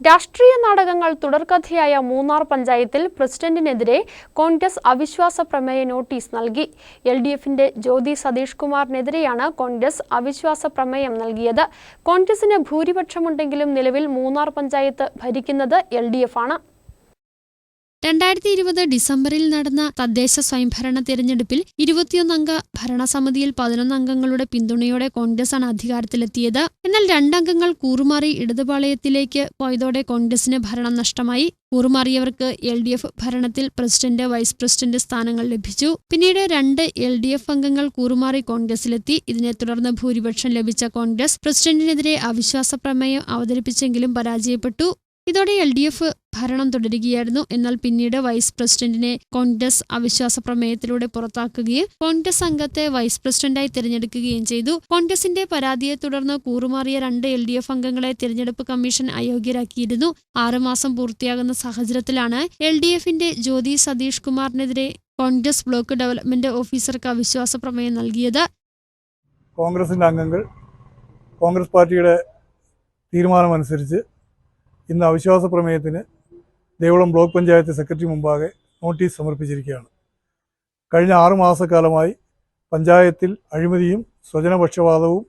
രാഷ്ട്രീയ നാടകങ്ങൾ തുടർക്കഥയായ മൂന്നാർ പഞ്ചായത്തിൽ പ്രസിഡന്റിനെതിരെ കോൺഗ്രസ് അവിശ്വാസ പ്രമേയ നോട്ടീസ് നൽകി. എൽ ഡി എഫിന്റെ ജ്യോതി സതീഷ് കുമാറിനെതിരെയാണ് കോൺഗ്രസ് അവിശ്വാസ പ്രമേയം നൽകിയത്. കോൺഗ്രസിന് ഭൂരിപക്ഷമുണ്ടെങ്കിലും നിലവിൽ മൂന്നാർ പഞ്ചായത്ത് ഭരിക്കുന്നത് എൽ ഡി എഫ് ആണ് രണ്ടായിരത്തി ഇരുപത് ഡിസംബറിൽ നടന്ന തദ്ദേശ സ്വയംഭരണ തെരഞ്ഞെടുപ്പിൽ ഇരുപത്തിയൊന്നംഗ ഭരണസമിതിയിൽ പതിനൊന്ന് അംഗങ്ങളുടെ പിന്തുണയോടെ കോൺഗ്രസാണ് അധികാരത്തിലെത്തിയത്. എന്നാൽ രണ്ടംഗങ്ങൾ കൂറുമാറി ഇടതുപാളയത്തിലേക്ക് പോയതോടെ കോൺഗ്രസിന് ഭരണം നഷ്ടമായി. കൂറുമാറിയവർക്ക് എൽ ഡി എഫ് ഭരണത്തിൽ പ്രസിഡന്റ് വൈസ് പ്രസിഡന്റ് സ്ഥാനങ്ങൾ ലഭിച്ചു. പിന്നീട് രണ്ട് എൽ ഡി എഫ് അംഗങ്ങൾ കൂറുമാറി കോൺഗ്രസിലെത്തി ഇതിനെ തുടർന്ന് ഭൂരിപക്ഷം ലഭിച്ച കോൺഗ്രസ് പ്രസിഡന്റിനെതിരെ അവിശ്വാസ പ്രമേയം അവതരിപ്പിച്ചെങ്കിലും പരാജയപ്പെട്ടു. ഇതോടെ എൽ ഡി എഫ് ഭരണം തുടരുകയായിരുന്നു. എന്നാൽ പിന്നീട് വൈസ് പ്രസിഡന്റിനെ കോൺഗ്രസ് അവിശ്വാസ പ്രമേയത്തിലൂടെ പുറത്താക്കുകയും കോൺഗ്രസ് അംഗത്തെ വൈസ് പ്രസിഡന്റായി തിരഞ്ഞെടുക്കുകയും ചെയ്തു. കോൺഗ്രസിന്റെ പരാതിയെ തുടർന്ന് കൂറുമാറിയ രണ്ട് എൽ അംഗങ്ങളെ തിരഞ്ഞെടുപ്പ് കമ്മീഷൻ അയോഗ്യരാക്കിയിരുന്നു. ആറുമാസം പൂർത്തിയാകുന്ന സാഹചര്യത്തിലാണ് എൽ ഡി എഫിന്റെ ജ്യോതി സതീഷ് കുമാറിനെതിരെ കോൺഗ്രസ് ബ്ലോക്ക് ഡെവലപ്മെന്റ് ഓഫീസർക്ക് അവിശ്വാസ പ്രമേയം നൽകിയത്. കോൺഗ്രസിന്റെ അംഗങ്ങൾ കോൺഗ്രസ് പാർട്ടിയുടെ തീരുമാനമനുസരിച്ച് ഇന്ന് അവിശ്വാസ പ്രമേയത്തിന് ദേവളം ബ്ലോക്ക് പഞ്ചായത്ത് സെക്രട്ടറി മുമ്പാകെ നോട്ടീസ് സമർപ്പിച്ചിരിക്കുകയാണ്. കഴിഞ്ഞ ആറു മാസക്കാലമായി പഞ്ചായത്തിൽ അഴിമതിയും സ്വജനപക്ഷപാതവും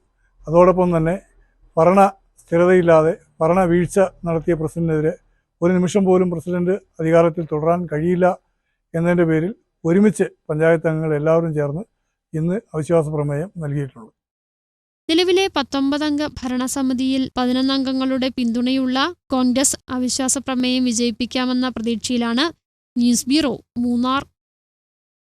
അതോടൊപ്പം തന്നെ ഭരണ സ്ഥിരതയില്ലാതെ ഭരണ വീഴ്ച നടത്തിയ പ്രസിഡന്റിനെതിരെ ഒരു നിമിഷം പോലും പ്രസിഡന്റ് അധികാരത്തിൽ തുടരാൻ കഴിയില്ല എന്നതിന്റെ പേരിൽ ഒരുമിച്ച് പഞ്ചായത്ത് അംഗങ്ങൾ എല്ലാവരും ചേർന്ന് ഇന്ന് അവിശ്വാസ പ്രമേയം നൽകിയിട്ടുണ്ട്. നിലവിലെ പത്തൊമ്പതംഗ ഭരണസമിതിയിൽ പതിനൊന്നംഗങ്ങളുടെ പിന്തുണയുള്ള കോൺഗ്രസ് അവിശ്വാസ പ്രമേയം വിജയിപ്പിക്കാമെന്ന പ്രതീക്ഷയിലാണ് ന്യൂസ് ബ്യൂറോ മൂന്നാർ.